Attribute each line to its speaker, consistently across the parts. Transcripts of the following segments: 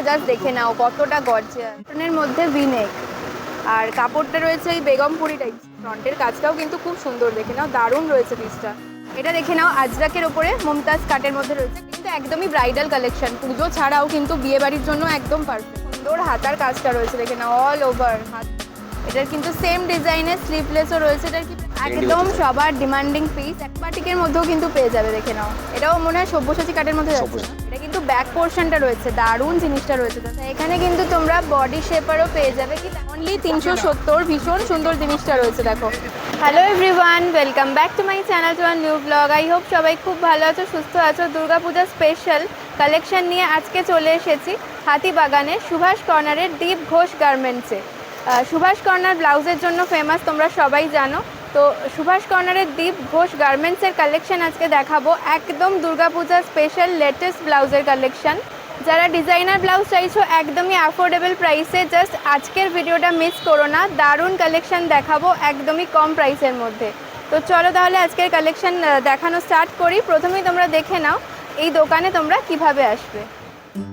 Speaker 1: ডিজাইনটা জাস্ট দেখে নাও, কতটা গর্জিয়াস এর মধ্যে ভিনেক আর কাপড়টা রয়েছে এই বেগমপুরি টাইপ ফ্রন্টের কাজটাও কিন্তু খুব সুন্দর, দেখে নাও, দারুণ রয়েছে পিসটা এটা দেখে নাও, আজরাকের ওপরে মমতাজ কাটের মধ্যে রয়েছে, কিন্তু একদমই ব্রাইডাল কালেকশন পুজো ছাড়াও কিন্তু বিয়ে বাড়ির জন্য একদম পারফেক্ট সুন্দর হাতার কাজটা রয়েছে, দেখে নাও অল ওভার হাত এটার কিন্তু সেম ডিজাইনের স্লিভলেসও রয়েছে। এটার কি একদম সবার ডিমান্ডিং পিস একবাটিকের মধ্যেও কিন্তু পেয়ে যাবে দেখে নাও। এটাও মনে হয় সব্যসাচী কাটের মধ্যে যাচ্ছে এটা কিন্তু ব্যাক পোর্শনটা রয়েছে দারুণ জিনিসটা রয়েছে। এখানে কিন্তু তোমরা বডি শেপারও পেয়ে যাবে। কি অনলি তিনশো সত্তর ভীষণ সুন্দর জিনিসটা রয়েছে দেখো। Hello everyone welcome back to my channel to new blog I hope সবাই খুব ভালো আছো সুস্থ আছো। দুর্গাপূজা স্পেশাল কালেকশন নিয়ে আজকে চলে এসেছি হাতিবাগানের সুভাষ কর্নারের দীপ ঘোষ গার্মেন্টসে সুভাষ কর্নার ব্লাউজের জন্য ফেমাস তোমরা সবাই জানো। তো সুভাষ কর্নারের দীপ ঘোষ গার্মেন্টসের কালেকশন আজকে দেখাবো। একদম দুর্গাপূজা স্পেশাল লেটেস্ট ব্লাউজের কালেকশন যারা ডিজাইনার ব্লাউজ চাইছো, একদমই অ্যাফোর্ডেবল প্রাইসে জাস্ট আজকের ভিডিওটা মিস করো না, দারুণ কালেকশন দেখাবো, একদমই কম প্রাইসের মধ্যে। তো চলো তাহলে আজকের কালেকশন দেখানো স্টার্ট করি। প্রথমেই তোমরা দেখে নাও, এই দোকানে তোমরা কীভাবে আসবে।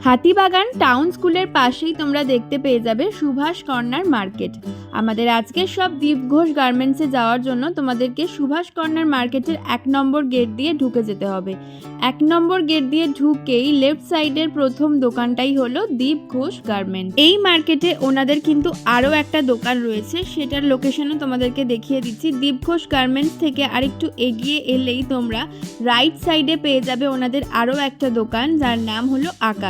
Speaker 2: হাতিবাগান টাউন স্কুলের পাশেই তোমরা দেখতে পেয়ে যাবে সুভাষ কর্নার মার্কেট। আমাদের আজকের সব দীপ ঘোষ গার্মেন্টসে যাওয়ার জন্য তোমাদেরকে সুভাষ কর্নার মার্কেটের এক নম্বর গেট দিয়ে ঢুকে যেতে হবে। এক নম্বর গেট দিয়ে ঢুকেই লেফট সাইডের প্রথম দোকানটাই হলো দীপ ঘোষ গার্মেন্ট এই মার্কেটে ওনাদের কিন্তু আরও একটা দোকান রয়েছে, সেটার লোকেশনও তোমাদেরকে দেখিয়ে দিচ্ছি। দীপ ঘোষ গার্মেন্টস থেকে আরেকটু এগিয়ে এলেই তোমরা রাইট সাইডে পেয়ে যাবে ওনাদের আরও একটা দোকান, যার নাম হলো আকাশ।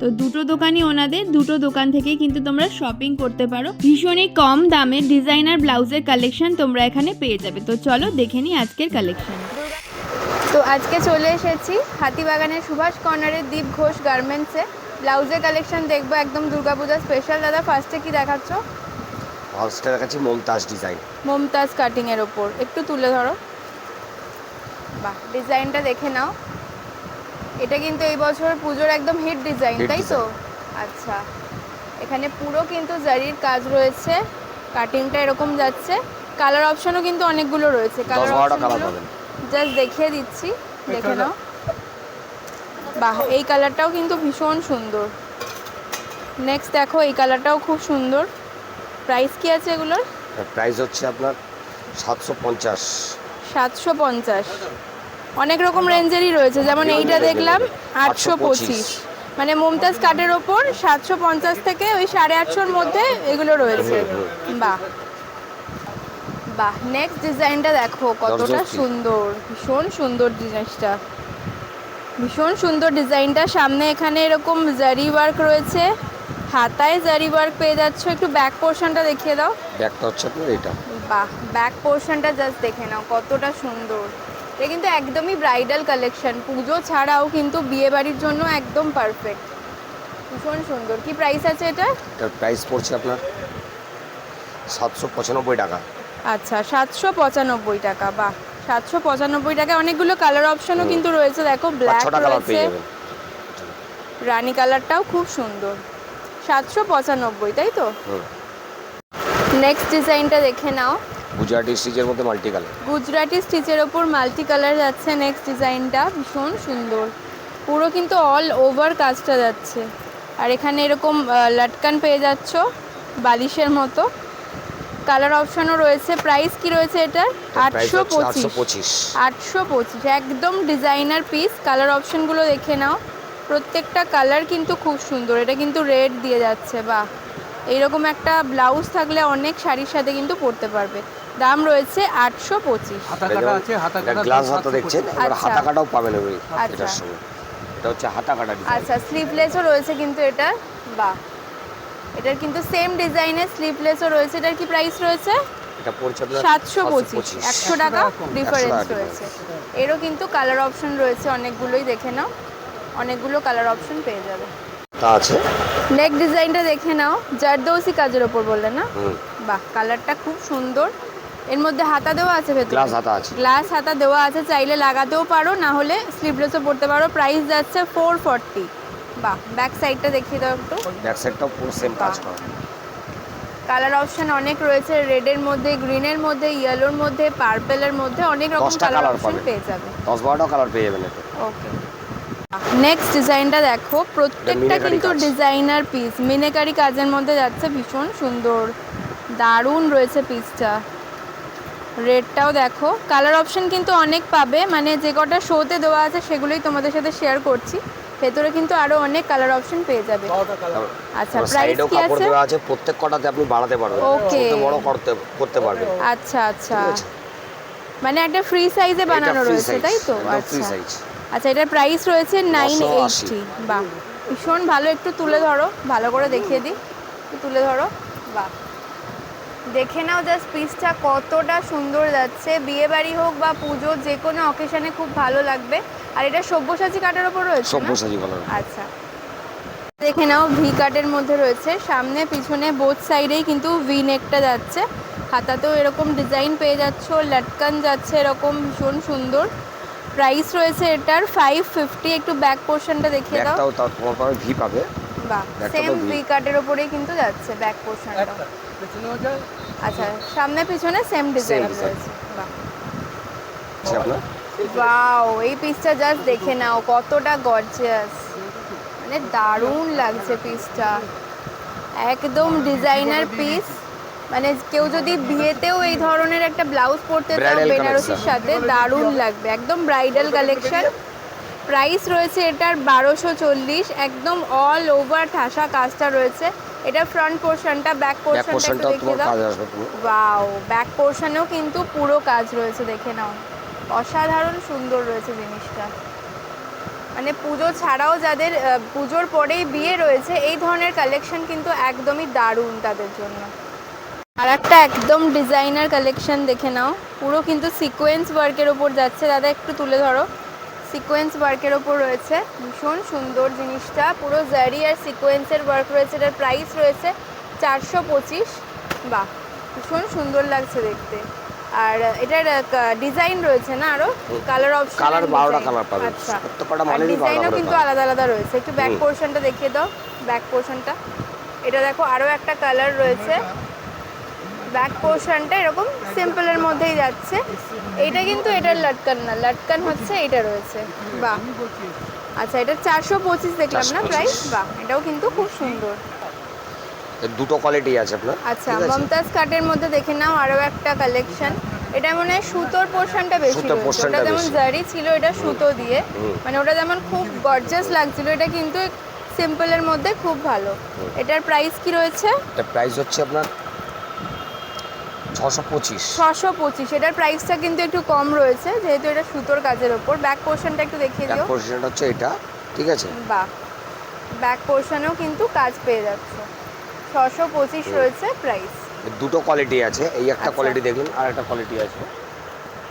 Speaker 2: তো দুটো দোকানই ওনাদের দুটো দোকান থেকেই কিন্তু তোমরা শপিং করতে পারো। ভীষণই কম দামে ডিজাইনার ব্লাউজের কালেকশন তোমরা এখানে পেয়ে যাবে। তো চলো দেখে নিই আজকের কালেকশন
Speaker 1: তো আজকে চলে এসেছি হাতিবাগানের সুভাষ কর্নারের দীপ ঘোষ গার্মেন্টসে ব্লাউজের কালেকশন দেখব একদম দুর্গাপূজা স্পেশাল দাদা ফার্স্টে কি দেখাচ্ছ?
Speaker 3: হাউসটা দেখাচ্ছি মমতাজ ডিজাইন
Speaker 1: মমতাজ কাটিংয়ের ওপর। একটু তুলে ধরো। বাহ ডিজাইনটা দেখে নাও। এটা কিন্তু এই বছর পুজোর একদম হিট ডিজাইন তাই তো? আচ্ছা। এখানে পুরো কিন্তু জারির কাজ রয়েছে কাটিংটা এরকম যাচ্ছে। কালার অপশনও কিন্তু অনেকগুলো রয়েছে। কালার
Speaker 3: কালার
Speaker 1: জাস্ট দেখিয়ে দিচ্ছি দেখে নাও। বাহ এই কালারটাও কিন্তু ভীষণ সুন্দর। নেক্সট দেখো এই কালারটাও খুব সুন্দর। প্রাইস কি আছে এগুলোর?
Speaker 3: প্রাইস হচ্ছে আপনার সাতশো পঞ্চাশ।
Speaker 1: সাতশো পঞ্চাশ। অনেক রকম রেঞ্জেরই রয়েছে। যেমন এইটা দেখলাম আটশো পঁচিশ। মানে মমতাজ কাটের ওপর সাতশো পঞ্চাশ থেকে ওই সাড়ে আটশোর মধ্যে এগুলো রয়েছে। বাহ। বাহ নেক্সট ডিজাইনটা দেখো কতটা সুন্দর। ভীষণ সুন্দর জিনিসটা ভীষণ সুন্দর ডিজাইনটা সামনে এখানে এরকম জারি ওয়ার্ক রয়েছে। হাতায় জারি ওয়ার্ক পেয়ে যাচ্ছ। একটু ব্যাক পোর্শনটা দেখিয়ে দাও।
Speaker 3: ব্যাগটা হচ্ছে আপনার এটা
Speaker 1: বাহ ব্যাক পোর্শনটা জাস্ট দেখে নাও কতটা সুন্দর। এটা কিন্তু একদমই ব্রাইডাল কালেকশন পুজো ছাড়াও কিন্তু বিয়ে বাড়ির জন্য একদম পারফেক্ট ভীষণ সুন্দর। কি প্রাইস আছে এটা
Speaker 3: এটার প্রাইস পড়ছে আপনার সাতশো পঁচানব্বই টাকা।
Speaker 1: আচ্ছা সাতশো পঁচানব্বই টাকা বাহ। সাতশো পঁচানব্বই টাকা অনেকগুলো কালার অপশনও কিন্তু রয়েছে। দেখো ব্ল্যাক রয়েছে। রানী কালারটাও খুব সুন্দর। সাতশো পঁচানব্বই তাই তো? নেক্সট ডিজাইনটা দেখে নাও।
Speaker 3: গুজরাটি স্টিচের মধ্যে মাল্টি কালার।
Speaker 1: গুজরাটি স্টিচের ওপর মাল্টি কালার যাচ্ছে। নেক্সট ডিজাইনটা ভীষণ সুন্দর। পুরো কিন্তু অল ওভার কাজটা যাচ্ছে। আর এখানে এরকম লাটকান পেয়ে যাচ্ছ বালিশের মতো। কালার অপশনও রয়েছে। প্রাইস কি রয়েছে এটার? আটশো পঁচিশ। আটশো পঁচিশ। একদম ডিজাইনার পিস কালার অপশনগুলো দেখে নাও। প্রত্যেকটা কালার কিন্তু খুব সুন্দর। এটা কিন্তু রেড দিয়ে যাচ্ছে। বাহ! এইরকম একটা ব্লাউজ থাকলে অনেক শাড়ির সাথে কিন্তু পরতে পারবে। দাম রয়েছে আটশো পঁচিশ।
Speaker 4: হাতা কাটা হাতা
Speaker 3: গ্লাস হাতা দেখছেন? এবার
Speaker 1: আচ্ছা।
Speaker 3: হাতা কাটাও পাবেন
Speaker 1: আচ্ছা।
Speaker 3: এটার সঙ্গে। এটা হচ্ছে হাতা কাটা
Speaker 1: আচ্ছা স্লিভলেসও রয়েছে কিন্তু এটা। বাহ। এটার কিন্তু সেম ডিজাইনের স্লিভলেসও রয়েছে। এটার কি প্রাইস রয়েছে?
Speaker 3: এটা পড়ছে আপনার
Speaker 1: সাতশো পঁচিশ একশো টাকা
Speaker 4: টাকা
Speaker 1: ডিফারেন্স রয়েছে। এরও কিন্তু কালার অপশন রয়েছে অনেকগুলোই দেখে নাও। অনেকগুলো কালার অপশন পেয়ে যাবে।
Speaker 3: তা আছে।
Speaker 1: নেক ডিজাইনটা দেখে নাও। জারদৌসি কাজের ওপর বললে না? বাহ কালারটা খুব সুন্দর। এর মধ্যে হাতা দেওয়া আছে ভেতরে?
Speaker 3: গ্লাস হাতা আছে।
Speaker 1: গ্লাস হাতা দেওয়া আছে চাইলে লাগাতেও পারো না হলে স্লিভলেসও পড়তে পারো। প্রাইস যাচ্ছে ফোর ফর্টি বাহ ব্যাক সাইডটা দেখিয়ে দাও একটু।
Speaker 3: ব্যাক সাইডটাও পুরো সেম কাজ। করা।
Speaker 1: কালার অপশন অনেক রয়েছে রেডের মধ্যে গ্রিনের মধ্যে ইয়েলোর মধ্যে পার্পেলের মধ্যে অনেক রকম কালার অপশন পেয়ে যাবে।
Speaker 3: দশ বারোটা কালার পেয়ে যাবেন এতে।
Speaker 1: ওকে নেক্সট ডিজাইনটা দেখো প্রত্যেকটা কিন্তু ডিজাইনার পিস মিনেকারি কাজের মধ্যে যাচ্ছে ভীষণ সুন্দর দারুণ রয়েছে পিসটা রেডটাও দেখো। কালার অপশন কিন্তু অনেক পাবে। মানে যে কটা শোতে দেওয়া আছে সেগুলোই তোমাদের সাথে শেয়ার করছি। ভেতরে কিন্তু আরও অনেক কালার অপশন পেয়ে যাবে। আচ্ছা প্রাইস কি
Speaker 3: কাপড়
Speaker 1: আছে?
Speaker 3: দেওয়া আছে প্রত্যেক কটাতে আপনি বাড়াতে পারবেন. ছোট বড় করতে করতে পারবেন।
Speaker 1: আচ্ছা আচ্ছা। মানে একটা ফ্রি সাইজে বানানো রয়েছে তাই তো? আচ্ছা। আচ্ছা এটার প্রাইস রয়েছে নাইন
Speaker 3: 980
Speaker 1: এইটটি বাহ ভীষণ ভালো। একটু তুলে ধরো ভালো করে দেখিয়ে দিই। তুলে ধরো। বাহ। দেখে নাও জাস্ট পিসটা কতটা সুন্দর যাচ্ছে। বিয়ে বাড়ি হোক বা পুজো যে কোনো অকেশনে খুব ভালো লাগবে। আর এটা সব্যসাচী কাটার ওপর রয়েছে না?
Speaker 3: সব্যসাচী কালার
Speaker 1: আচ্ছা। দেখে নাও ভি কাটের মধ্যে রয়েছে। সামনে পিছনে বোথ সাইডেই কিন্তু ভি নেকটা যাচ্ছে। হাতাতেও এরকম ডিজাইন পেয়ে যাচ্ছ লটকান যাচ্ছে এরকম ভীষণ সুন্দর। প্রাইস রয়েছে এটার ফাইভ ফিফটি একটু ব্যাক পোর্শনটা দেখিয়ে দাও।
Speaker 3: ব্যাগটাও তার তোমার ভি পাবে।
Speaker 1: বাহ সেম ভি কাটের ওপরেই কিন্তু যাচ্ছে ব্যাক পোর্শনটা আচ্ছা সামনে পিছনে সেম ডিজাইন। রয়েছে বাহ। ওয়াও এই পিসটা জাস্ট দেখে নাও কতটা গর্জিয়াস মানে দারুণ লাগছে পিসটা একদম ডিজাইনার পিস মানে কেউ যদি বিয়েতেও এই ধরনের একটা ব্লাউজ পরতে চাও বেনারসির সাথে দারুণ লাগবে একদম ব্রাইডাল কালেকশন প্রাইস রয়েছে এটার বারোশো চল্লিশ একদম অল ওভার ঠাসা কাজটা রয়েছে। এটা ফ্রন্ট পোর্শনটা ব্যাক পোর্শনটা
Speaker 3: তোমার
Speaker 1: দাও।
Speaker 3: কাজ আসবে
Speaker 1: ওয়াও ব্যাক পোর্শনেও কিন্তু পুরো কাজ রয়েছে দেখে নাও। অসাধারণ সুন্দর রয়েছে জিনিসটা। মানে পুজো ছাড়াও যাদের পুজোর পরেই বিয়ে রয়েছে এই ধরনের কালেকশন কিন্তু একদমই দারুণ তাদের জন্য। আর একটা একদম ডিজাইনার কালেকশন দেখে নাও। পুরো কিন্তু সিকোয়েন্স ওয়ার্কের ওপর যাচ্ছে। দাদা একটু তুলে ধরো। সিকোয়েন্স ওয়ার্কের ওপর রয়েছে। ভীষণ সুন্দর জিনিসটা। পুরো জারি আর সিকোয়েন্সের ওয়ার্ক রয়েছে। এটার প্রাইস রয়েছে চারশো পঁচিশ। বাহ ভীষণ সুন্দর লাগছে দেখতে। আর এটার ডিজাইন রয়েছে না আরও? কালার অপশন
Speaker 3: কালার বারোটা কালার পাবে।
Speaker 1: আচ্ছা।
Speaker 3: প্রত্যেকটা
Speaker 1: ডিজাইনও কিন্তু আলাদা আলাদা রয়েছে। একটু ব্যাক। পোর্শনটা দেখিয়ে দাও। ব্যাক পোর্শনটা এটা দেখো আরও একটা কালার রয়েছে। ব্যাক পোর্শনটা এরকম সিম্পলের মধ্যেই যাচ্ছে। এটা কিন্তু এটার লটকান না লটকান হচ্ছে এটা রয়েছে। বাহ। আচ্ছা এটা চারশো পঁচিশ দেখলাম না প্রাইস? বাহ এটাও কিন্তু খুব সুন্দর।
Speaker 3: দুটো কোয়ালিটি আছে আপনার।
Speaker 1: আচ্ছা মমতাজ কাটের মধ্যে দেখে নাও আরও একটা কালেকশন এটা মনে হয় সুতোর পোর্শনটা বেশি ওটা যেমন জারি ছিল এটা সুতো দিয়ে। মানে ওটা যেমন খুব গর্জাস লাগছিল এটা কিন্তু সিম্পলের মধ্যে খুব ভালো। এটার প্রাইস কি রয়েছে?
Speaker 3: এটা প্রাইস হচ্ছে আপনার ছশো পঁচিশ।
Speaker 1: ছশো পঁচিশ এটার প্রাইসটা কিন্তু একটু কম রয়েছে যেহেতু এটা সুতোর কাজের ওপর। ব্যাক পোর্শনটা একটু দেখিয়ে দিও।
Speaker 3: পোর্শনটা হচ্ছে এটা ঠিক আছে?
Speaker 1: বাহ। ব্যাক পোর্শনেও কিন্তু কাজ পেয়ে যাচ্ছে। ছশো পঁচিশ রয়েছে প্রাইস
Speaker 3: দুটো কোয়ালিটি আছে এই একটা
Speaker 1: আচ্ছা।
Speaker 3: কোয়ালিটি দেখলেন আর একটা কোয়ালিটি আছে।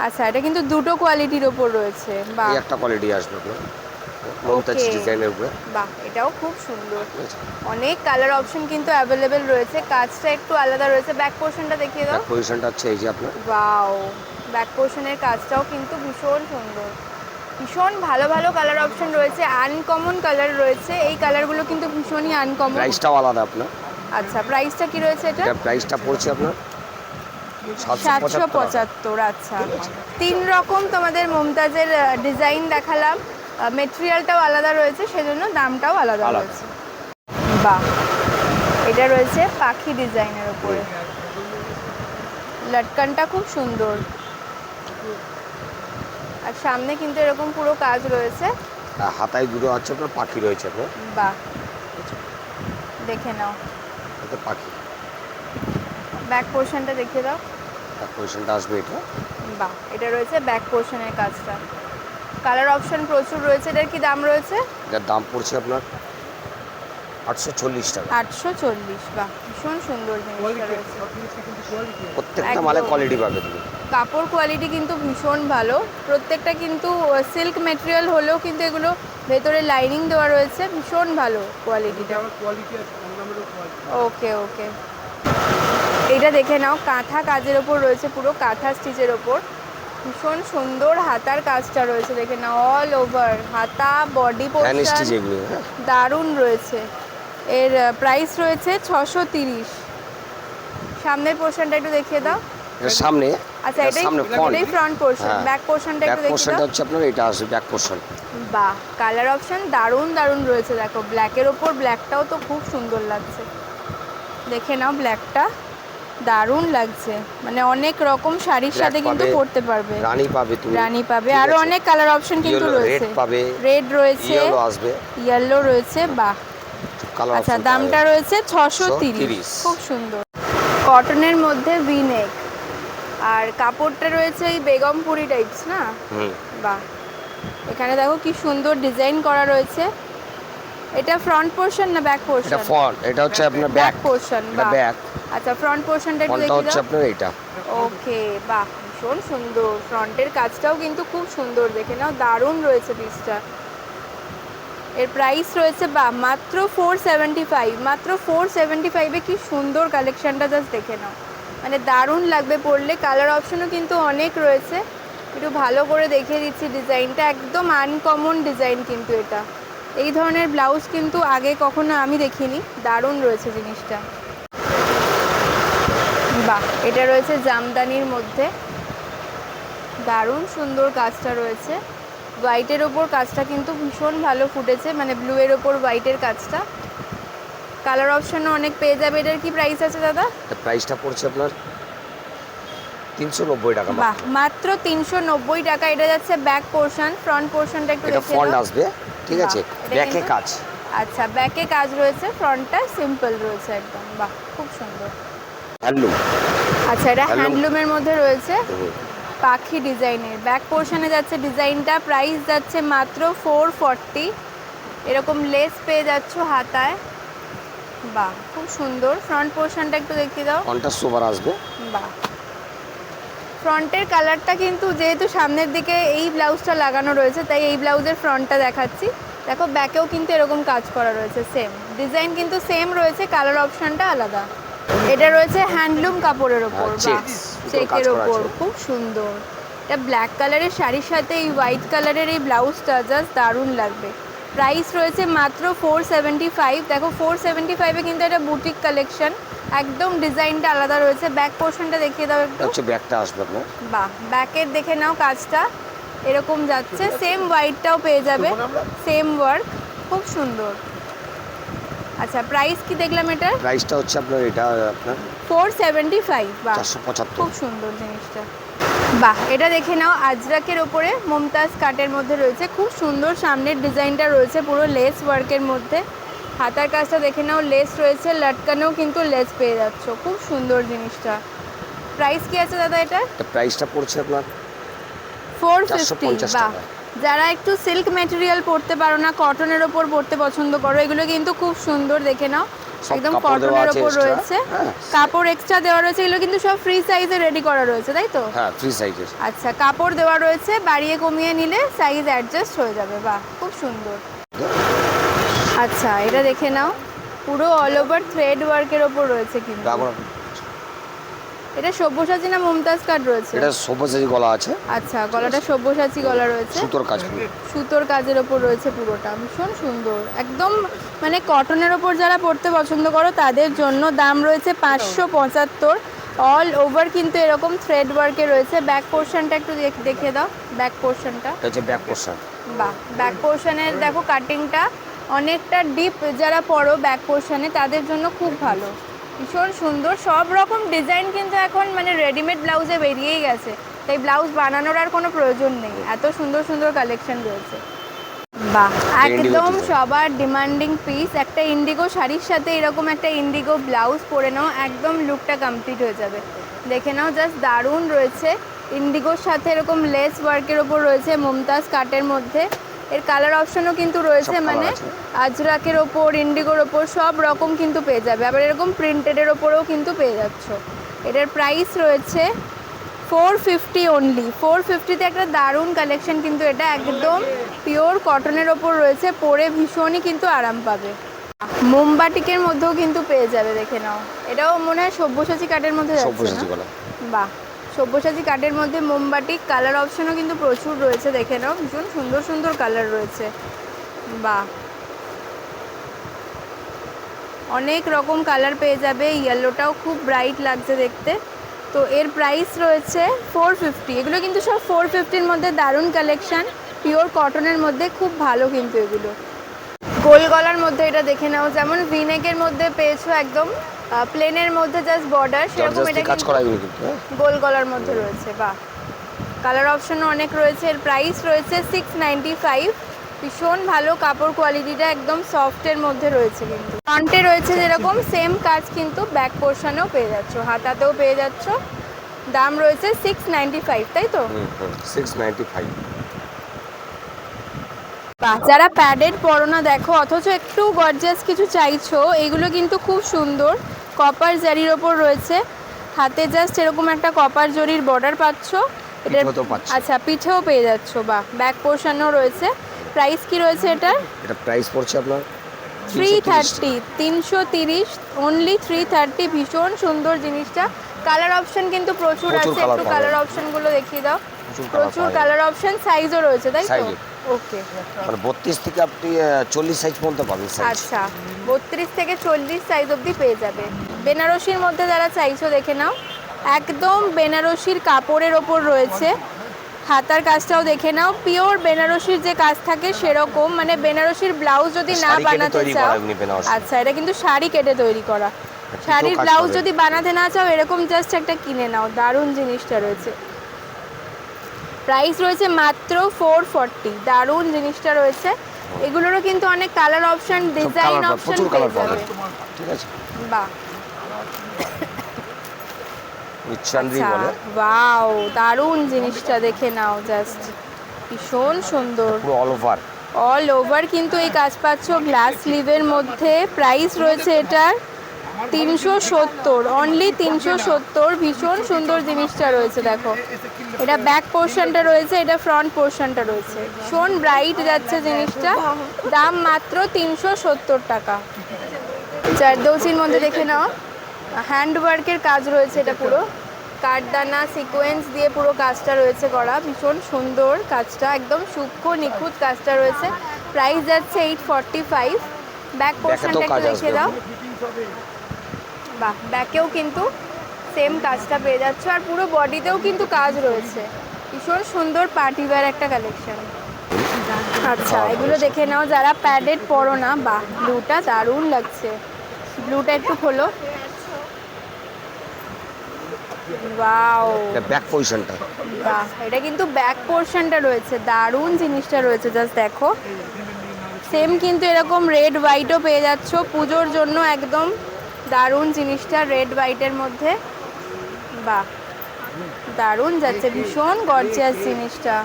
Speaker 1: আচ্ছা এটা কিন্তু দুটো কোয়ালিটির ওপর রয়েছে।
Speaker 3: এই একটা কোয়ালিটি আসবে মমতাজ. ডিজাইনের উপরে
Speaker 1: বাহ এটাও খুব সুন্দর। অনেক কালার অপশন কিন্তু অ্যাভেলেবেল রয়েছে। কাজটা একটু আলাদা রয়েছে। ব্যাক পোর্শনটা দেখিয়ে দাও।
Speaker 3: পজিশনটা হচ্ছে এই যে আপনার।
Speaker 1: ওয়াও ব্যাক পোর্শনের কাজটাও কিন্তু ভীষণ সুন্দর। ভীষণ ভালো ভালো কালার অপশন রয়েছে। আনকমন কালার রয়েছে। এই কালারগুলো কিন্তু ভীষণই আনকমন
Speaker 3: প্রাইসটাও আলাদা আপনার।
Speaker 1: আচ্ছা প্রাইসটা কি রয়েছে এটা?
Speaker 3: এটা প্রাইসটা পড়ছে আপনার। সাতশো পঁচাত্তর।
Speaker 1: আচ্ছা। তিন রকম তোমাদের মমতাজের ডিজাইন দেখালাম। মেটেরিয়ালটাও আলাদা রয়েছে সেজন্য দামটাও আলাদা। রয়েছে। বাহ! এটা রয়েছে পাখি ডিজাইনের উপরে। লটকানটা খুব সুন্দর। আর সামনে কিন্তু এরকম পুরো কাজ রয়েছে।
Speaker 3: হাতায় দুটো আছে আপনার পাখি রয়েছে আপনার।
Speaker 1: বাহ! দেখে নাও।
Speaker 3: এতে পাখি।
Speaker 1: ব্যাক পোর্শনটা দেখিয়ে দাও।
Speaker 3: ব্যাক পজিশনটা আসবে এটা।
Speaker 1: বাহ! এটা রয়েছে ব্যাক পোর্শনের কাজটা। কালার অপশন প্রচুর রয়েছে এটার কি দাম রয়েছে?
Speaker 3: এটার দাম পড়ছে আপনার আটশো চল্লিশ টাকা।
Speaker 1: আটশো চল্লিশ বাহ ভীষণ সুন্দর
Speaker 3: প্রত্যেকটা মালে কোয়ালিটি পাবে তুমি।
Speaker 1: কাপড় কোয়ালিটি কিন্তু ভীষণ ভালো। প্রত্যেকটা কিন্তু সিল্ক মেটেরিয়াল হলেও কিন্তু এগুলো ভেতরে লাইনিং দেওয়া রয়েছে ভীষণ ভালো কোয়ালিটিটা ওকে ওকে এটা দেখে নাও কাঁথা কাজের ওপর রয়েছে পুরো কাঁথা স্টিচের ওপর। ভীষণ সুন্দর হাতার কাজটা রয়েছে দেখে নাও অল ওভার হাতা বডি পোর্শন
Speaker 3: হ্যাঁ।
Speaker 1: দারুণ রয়েছে। এর প্রাইস রয়েছে ছশো তিরিশ। সামনের পোর্শনটা একটু দেখিয়ে দাও।
Speaker 3: সামনে
Speaker 1: আচ্ছা এটাই
Speaker 3: সামনে
Speaker 1: এটাই ফ্রন্ট পোর্শন। ব্যাক পোর্শনটা একটু দেখি
Speaker 3: পোর্শনটা
Speaker 1: দাও।
Speaker 3: হচ্ছে আপনার এটা আসবে ব্যাক পোর্শন
Speaker 1: বাহ কালার অপশন দারুণ দারুণ রয়েছে দেখো ব্ল্যাকের ওপর ব্ল্যাকটাও তো খুব সুন্দর লাগছে। দেখে নাও ব্ল্যাকটা দারুণ লাগছে। মানে অনেক রকম শাড়ির সাথে কিন্তু পরতে পারবে।
Speaker 3: রানী পাবে তুমি।
Speaker 1: রানী পাবে।
Speaker 3: আরও
Speaker 1: অনেক কালার অপশন কিন্তু রয়েছে
Speaker 3: red পাবে,
Speaker 1: রেড রয়েছে
Speaker 3: ইয়েলো আসবে।
Speaker 1: ইয়েলো রয়েছে বাহ।
Speaker 3: কালার
Speaker 1: আচ্ছা দামটা রয়েছে ছশো তিরিশ।
Speaker 3: 630
Speaker 1: খুব সুন্দর। কটনের মধ্যে ভি নেক আর কাপড়টা রয়েছে এই বেগমপুরি টাইপস না?
Speaker 3: হুম।
Speaker 1: বাহ। এখানে দেখো কি সুন্দর ডিজাইন করা রয়েছে। এটা ফ্রন্ট পোর্শন না ব্যাক
Speaker 3: এটা
Speaker 1: পোর্শন
Speaker 3: ফন্ট এটা হচ্ছে আপনার
Speaker 1: ব্যাক পোর্শন
Speaker 3: এটা ব্যাক
Speaker 1: আচ্ছা ফ্রন্ট পোর্শনটা একটু দেখি
Speaker 3: হচ্ছে আপনার এটা
Speaker 1: ওকে বাহ ভীষণ সুন্দর। ফ্রন্টের কাজটাও কিন্তু খুব সুন্দর দেখে নাও দারুণ রয়েছে পিসটা এর প্রাইস রয়েছে বা মাত্র ফোর সেভেন্টি ফাইভ মাত্র ফোর সেভেন্টি ফাইভে কি সুন্দর কালেকশনটা জাস্ট দেখে নাও। মানে দারুণ লাগবে পড়লে কালার অপশনও কিন্তু অনেক রয়েছে। একটু ভালো করে দেখিয়ে দিচ্ছি ডিজাইনটা একদম আনকমন ডিজাইন কিন্তু এটা। এই ধরনের ব্লাউজ কিন্তু আগে কখনো আমি দেখিনি। দারুণ রয়েছে জিনিসটা। বাহ এটা রয়েছে জামদানির মধ্যে। দারুণ সুন্দর কাজটা রয়েছে। হোয়াইটের ওপর কাজটা কিন্তু ভীষণ ভালো ফুটেছে মানে ব্লু এর ওপর হোয়াইটের কাজটা। কালার অপশনও অনেক পেয়ে যাবে। এটার কি প্রাইস আছে দাদা?
Speaker 3: প্রাইসটা পড়ছে আপনার তিনশো নব্বই টাকা
Speaker 1: বাহ মাত্র তিনশো নব্বই টাকা। এটা যাচ্ছে ব্যাক পোর্শন ফ্রন্ট পোর্শনটা একটু দেখে
Speaker 3: আসবে। ঠিক আছে ব্যাকে কাজ।
Speaker 1: আচ্ছা ব্যাকে কাজ রয়েছে ফ্রন্টটা সিম্পল রয়েছে একদম বাহ খুব সুন্দর।
Speaker 3: হ্যান্ডলুম।
Speaker 1: আচ্ছা এটা। হ্যান্ডলুমের মধ্যে রয়েছে পাখি ডিজাইনের ব্যাক পোর্শনে যাচ্ছে ডিজাইনটা প্রাইস যাচ্ছে মাত্র ফোর ফর্টি এরকম লেস পেয়ে যাচ্ছ হাতায় বাহ খুব সুন্দর। ফ্রন্ট পোর্শনটা একটু দেখিয়ে দাও।
Speaker 3: ফন্টটা সোবার আসবে।
Speaker 1: বাহ ফ্রন্টের কালারটা কিন্তু যেহেতু সামনের দিকে এই ব্লাউজটা লাগানো রয়েছে তাই এই ব্লাউজের ফ্রন্টটা দেখাচ্ছি। দেখো ব্যাকেও কিন্তু এরকম কাজ করা রয়েছে সেম ডিজাইন কিন্তু সেম রয়েছে কালার অপশনটা আলাদা। এটা রয়েছে হ্যান্ডলুম কাপড়ের ওপর চেকের ওপর খুব সুন্দর। এটা ব্ল্যাক কালারের শাড়ির সাথে এই হোয়াইট কালারের এই ব্লাউজটা জাস্ট দারুণ লাগবে। প্রাইস রয়েছে মাত্র ফোর সেভেন্টি ফাইভ দেখো ফোর সেভেন্টি ফাইভে কিন্তু এটা বুটিক কালেকশন একদম ডিজাইনটা আলাদা রয়েছে। ব্যাক পোর্শনটা দেখিয়ে দাও একটু।
Speaker 3: হচ্ছে ব্যাকটা আসবে আপনার
Speaker 1: বাহ ব্যাকের দেখে নাও কাজটা। এরকম যাচ্ছে। সেম হোয়াইটটাও পেয়ে যাবে। সেম ওয়ার্ক খুব সুন্দর। আচ্ছা প্রাইস কি দেখলাম এটার
Speaker 3: প্রাইসটা হচ্ছে আপনার এটা আপনার
Speaker 1: ফোর সেভেন্টি ফাইভ বাহ
Speaker 3: চারশো পঁচাত্তর।
Speaker 1: খুব সুন্দর জিনিসটা। বাহ এটা দেখে নাও। আজরাকের ওপরে মমতাজ কাটের মধ্যে রয়েছে। খুব সুন্দর সামনের ডিজাইনটা রয়েছে পুরো লেস ওয়ার্কের মধ্যে। হাতার কাজটা দেখে নাও লেস রয়েছে লটকানেও কিন্তু লেস পেয়ে যাচ্ছ। খুব সুন্দর জিনিসটা। প্রাইস কি আছে দাদা এটা
Speaker 3: প্রাইসটা পড়ছে আপনার
Speaker 1: ফোর
Speaker 3: 450
Speaker 1: ফিফটি বাহ। যারা একটু সিল্ক ম্যাটেরিয়াল পরতে পারো না কটনের ওপর পরতে পছন্দ করো এগুলো কিন্তু খুব সুন্দর দেখে নাও। একদম কটনের ওপর রয়েছে।
Speaker 3: হ্যাঁ।
Speaker 1: কাপড় এক্সট্রা দেওয়া রয়েছে এগুলো কিন্তু সব ফ্রি সাইজে রেডি করা রয়েছে তাই তো?
Speaker 3: হ্যাঁ ফ্রি সাইজের
Speaker 1: আচ্ছা কাপড় দেওয়া রয়েছে বাড়িয়ে কমিয়ে নিলে সাইজ অ্যাডজাস্ট হয়ে যাবে বাহ খুব সুন্দর। আচ্ছা এটা দেখে নাও। পুরো অল ওভার থ্রেড ওয়ার্কের ওপর রয়েছে কিন্তু। এটা সব্যসাচী না মুমতাজ কাট রয়েছে?
Speaker 3: এটা সবুজ গলা আছে।
Speaker 1: আচ্ছা গলাটা সব্যসাচী গলা রয়েছে।
Speaker 3: সুতোর কাজ।
Speaker 1: সুতোর কাজের ওপর রয়েছে পুরোটা। ভীষণ সুন্দর। একদম মানে কটনের ওপর যারা পড়তে পছন্দ করো তাদের জন্য দাম রয়েছে পাঁচশো পঁচাত্তর। অল ওভার কিন্তু এরকম থ্রেড ওয়ার্কে রয়েছে। ব্যাক পোর্শনটা একটু দেখ- দাও। ব্যাক পোর্শনটা
Speaker 3: এটা ব্যাক পোর্শন
Speaker 1: বাহ ব্যাক পোর্শনের দেখো কাটিংটা অনেকটা ডিপ যারা পড়ো ব্যাক পোর্শনে তাদের জন্য খুব ভালো। ভীষণ সুন্দর সব রকম ডিজাইন কিন্তু এখন মানে রেডিমেড ব্লাউজে বেরিয়েই গেছে। তাই ব্লাউজ বানানোর আর কোনো প্রয়োজন নেই। এত সুন্দর সুন্দর কালেকশন রয়েছে। বাহ একদম সবার ডিমান্ডিং পিস একটা ইন্ডিগো শাড়ির সাথে এরকম একটা ইন্ডিগো ব্লাউজ পরে নাও একদম লুকটা কমপ্লিট হয়ে যাবে। দেখে নাও জাস্ট দারুণ রয়েছে। ইন্ডিগোর সাথে এরকম লেস ওয়ার্কের ওপর রয়েছে মুমতাজ কাটের মধ্যে। এর কালার অপশনও কিন্তু রয়েছে মানে আজরাকের ওপর ইন্ডিগোর ওপর সব রকম কিন্তু পেয়ে যাবে। আবার এরকম প্রিন্টেডের ওপরেও কিন্তু পেয়ে যাচ্ছ। এটার প্রাইস রয়েছে ফোর ফিফটি অনলি ফোর ফিফটিতে একটা দারুণ কালেকশন কিন্তু এটা একদম পিওর কটনের ওপর রয়েছে। পরে ভীষণই কিন্তু আরাম পাবে। মোমবাটিকের মধ্যেও কিন্তু পেয়ে যাবে দেখে নাও। এটাও মনে হয় সব্যসাচী কাঠের মধ্যে যাচ্ছে বাহ। সব্যসাচী কাঠের মধ্যে মোমবাটিক কালার অপশনও কিন্তু প্রচুর রয়েছে, দেখে নাও, ভীষণ সুন্দর সুন্দর কালার রয়েছে। বাহ। অনেক রকম কালার পেয়ে যাবে ইয়েলোটাও খুব ব্রাইট লাগছে দেখতে। তো এর প্রাইস রয়েছে ফোর ফিফটি এগুলো কিন্তু সব ফোর ফিফটির মধ্যে দারুণ কালেকশান পিওর কটনের মধ্যে খুব ভালো কিন্তু এগুলো। গোল গলার মধ্যে এটা দেখে নাও। যেমন ভিনেকের মধ্যে পেয়েছ একদম প্লেনের মধ্যে জাস্ট বর্ডার সেরকম এটা
Speaker 3: কাজ করা কিন্তু হ্যাঁ?
Speaker 1: গোল গলার মধ্যে রয়েছে বাহ। কালার অপশনও অনেক রয়েছে এর প্রাইস রয়েছে সিক্স নাইনটি ফাইভ ভীষণ ভালো কাপড় কোয়ালিটিটা একদম সফটের মধ্যে রয়েছে কিন্তু। ফ্রন্টে রয়েছে যেরকম সেম কাজ কিন্তু ব্যাক পোর্শনেও পেয়ে যাচ্ছ হাতাতেও পেয়ে যাচ্ছ। দাম রয়েছে সিক্স নাইনটি ফাইভ তাই তো?
Speaker 3: সিক্স নাইনটি ফাইভ
Speaker 1: যারা প্যাডেড পরো না দেখো অথচ একটু গর্জিয়াস কিছু চাইছো এগুলো কিন্তু খুব সুন্দর। কপার জারির ওপর রয়েছে। হাতে জাস্ট এরকম একটা কপার জরির বর্ডার পাচ্ছ। আচ্ছা পিঠেও পেয়ে যাচ্ছ বাহ ব্যাক পোর্শনও রয়েছে। প্রাইস কি রয়েছে এটার?
Speaker 3: এটা প্রাইস পড়ছে আপনার
Speaker 1: থ্রি
Speaker 3: 330
Speaker 1: থার্টি তিনশো তিরিশ অনলি থ্রি থার্টি ভীষণ সুন্দর জিনিসটা। কালার অপশন কিন্তু প্রচুর আছে একটু কালার। অপশনগুলো দেখিয়ে দাও।
Speaker 3: প্রচুর।
Speaker 1: কালার অপশন সাইজও রয়েছে তাই তো। ওকে।
Speaker 3: মানে বত্রিশ থেকে আপনি চল্লিশ সাইজ পর্যন্ত পাবেন সাইজ
Speaker 1: আচ্ছা বত্রিশ থেকে চল্লিশ সাইজ অবধি পেয়ে যাবে। বেনারসির মধ্যে যারা চাইছো দেখে নাও। একদম বেনারসির কাপড়ের ওপর রয়েছে। হাতার কাজটাও দেখে নাও। পিওর বেনারসির যে কাজ থাকে সেরকম। মানে বেনারসির ব্লাউজ যদি না বানাতে চাও। আচ্ছা এটা কিন্তু শাড়ি কেটে তৈরি করা। শাড়ির ব্লাউজ যদি বানাতে না চাও এরকম জাস্ট একটা কিনে নাও। দারুণ জিনিসটা রয়েছে। প্রাইস রয়েছে মাত্র ফোর ফর্টি দারুণ জিনিসটা রয়েছে। এগুলোরও কিন্তু অনেক কালার অপশন ডিজাইন অপশন পেয়ে যাবে।
Speaker 3: ঠিক আছে।
Speaker 1: বাহ।
Speaker 3: চান্দ্রি
Speaker 1: আচ্ছা
Speaker 3: বলে।
Speaker 1: ওয়াও দারুণ জিনিসটা দেখে নাও জাস্ট ভীষণ সুন্দর।
Speaker 3: পুরো অল ওভার
Speaker 1: অল ওভার কিন্তু এই কাজ পাচ্ছ গ্লাস স্লিভের মধ্যে। প্রাইস রয়েছে এটার তিনশো সত্তর অনলি তিনশো সত্তর ভীষণ সুন্দর জিনিসটা রয়েছে দেখো। এটা ব্যাক পোর্শনটা রয়েছে এটা ফ্রন্ট পোর্শনটা রয়েছে। ভীষণ ব্রাইট যাচ্ছে জিনিসটা। দাম মাত্র তিনশো সত্তর টাকা। চারদৌসির মধ্যে দেখে নাও। হ্যান্ড ওয়ার্কের কাজ রয়েছে এটা পুরো। কাঠদানা সিকোয়েন্স দিয়ে পুরো কাজটা রয়েছে করা। ভীষণ সুন্দর কাজটা একদম সূক্ষ্ম নিখুঁত কাজটা রয়েছে। প্রাইস যাচ্ছে এইট ফর্টি ফাইভ ব্যাক পোর্শনটা একটু দেখে দাও। বাহ ব্যাকেও কিন্তু সেম কাজটা পেয়ে যাচ্ছে আর পুরো বডিতেও কিন্তু কাজ রয়েছে। ভীষণ সুন্দর পার্টি ওয়্যার একটা কালেকশন আচ্ছা এগুলো দেখে নাও যারা প্যাডেড পরো না বাহ ব্লুটা দারুণ লাগছে। ব্লুটা একটু খোলো। ওয়াও
Speaker 3: ব্যাক
Speaker 1: বাহ এটা কিন্তু ব্যাক পোর্শনটা রয়েছে দারুণ জিনিসটা রয়েছে জাস্ট দেখো। সেম কিন্তু এরকম রেড হোয়াইটও পেয়ে যাচ্ছ পুজোর জন্য একদম দারুণ জিনিসটা রেড হোয়াইটের মধ্যে। বাহ দারুণ যাচ্ছে ভীষণ গর্জিয়াস জিনিসটা।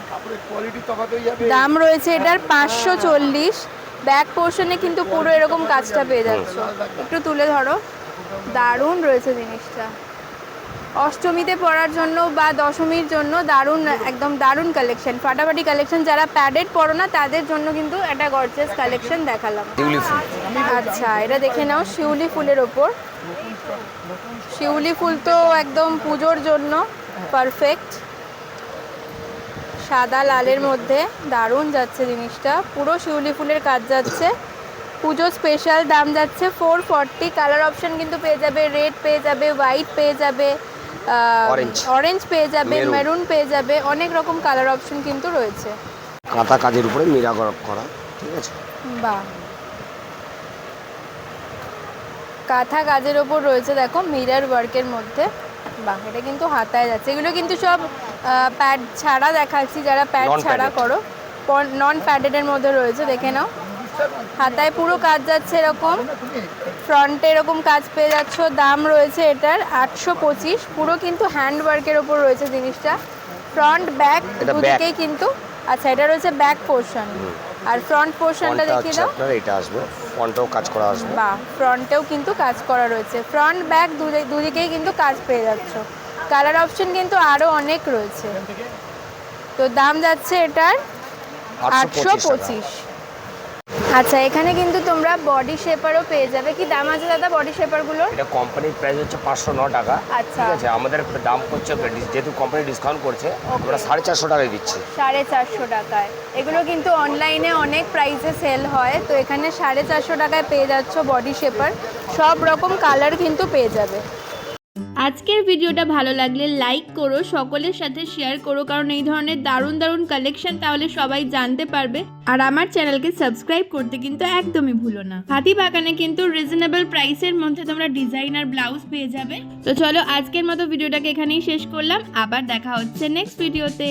Speaker 1: দাম রয়েছে এটার পাঁচশো চল্লিশ। ব্যাক পোর্শনে কিন্তু পুরো এরকম কাজটা পেয়ে যাচ্ছ। একটু তুলে ধরো। দারুণ রয়েছে জিনিসটা। অষ্টমীতে পরার জন্য বা দশমীর জন্য দারুণ একদম দারুণ কালেকশন ফাটাফাটি কালেকশন যারা প্যাডেড পরো না তাদের জন্য কিন্তু একটা গর্জিয়াস কালেকশন দেখালাম। আচ্ছা এটা দেখে নাও শিউলি ফুলের ওপর। শিউলি ফুল তো একদম পুজোর জন্য পারফেক্ট সাদা লালের মধ্যে দারুণ যাচ্ছে জিনিসটা। পুরো শিউলি ফুলের কাজ যাচ্ছে। পুজো স্পেশাল দাম যাচ্ছে ফোর ফর্টি কালার অপশান কিন্তু পেয়ে যাবে রেড পেয়ে যাবে হোয়াইট পেয়ে যাবে. অরেঞ্জ পেয়ে যাবে মেরুন পেয়ে যাবে অনেক রকম কালার অপশন কিন্তু রয়েছে।
Speaker 3: কাঁথা কাজের উপরে মিরা করা ঠিক আছে?
Speaker 1: বাহ। কাঁথা কাজের ওপর রয়েছে দেখো মিরার ওয়ার্কের মধ্যে। বাহ এটা কিন্তু হাতায় যাচ্ছে। এগুলো কিন্তু সব প্যাড ছাড়া দেখাচ্ছি। যারা প্যাড ছাড়া. করো নন প্যাডেডের মধ্যে রয়েছে দেখে নাও। হাতায় পুরো কাজ যাচ্ছে এরকম। ফ্রন্টে এরকম কাজ পেয়ে যাচ্ছ দাম রয়েছে এটার আটশো পঁচিশ। পুরো কিন্তু হ্যান্ড ওয়ার্কের ওপর রয়েছে জিনিসটা। ফ্রন্ট ব্যাক দুদিকেই কিন্তু আচ্ছা এটা রয়েছে ব্যাক পোর্শন। আর ফ্রন্ট পোর্শনটা দেখিয়ে দাও।
Speaker 3: এটা আসবে। ফন্টেও কাজ করা আসবে।
Speaker 1: বা ফ্রন্টেও কিন্তু কাজ করা রয়েছে। ফ্রন্ট ব্যাক দুদিকেই কিন্তু কাজ পেয়ে যাচ্ছ। কালার অপশন কিন্তু আরও অনেক রয়েছে। তো দাম যাচ্ছে এটার আটশো পঁচিশ। আচ্ছা এখানে কিন্তু তোমরা বডি শেপারও পেয়ে যাবে। কি দাম আছে দাদা বডি শেপারগুলোর
Speaker 3: এটা কোম্পানির প্রাইস হচ্ছে পাঁচশো ন টাকা।
Speaker 1: আচ্ছা।
Speaker 3: ঠিক আছে আমাদের দাম হচ্ছে যেহেতু কোম্পানি ডিসকাউন্ট করছে আমরা সাড়ে চারশো টাকায় দিচ্ছি।
Speaker 1: সাড়ে চারশো টাকায়। এগুলো কিন্তু অনলাইনে অনেক প্রাইসে সেল হয়। তো এখানে সাড়ে চারশো টাকায় পেয়ে যাচ্ছ বডি শেপার সব রকম কালার কিন্তু পেয়ে যাবে। আজকের ভিডিওটা ভালো লাগলে লাইক করো, সকলের সাথে শেয়ার করো, কারণ এই ধরনের দারুণ দারুণ কালেকশন তাহলে সবাই জানতে পারবে। আর আমার চ্যানেলকে সাবস্ক্রাইব করতে কিন্তু একদমই ভুলো না। হাতিবাগানে কিন্তু রিজনেবল প্রাইসের মধ্যে তোমরা ডিজাইনার ব্লাউজ পেয়ে যাবে। তো চলো আজকের মতো ভিডিওটাকে এখানেই শেষ করলাম। আবার দেখা হচ্ছে নেক্সট ভিডিওতে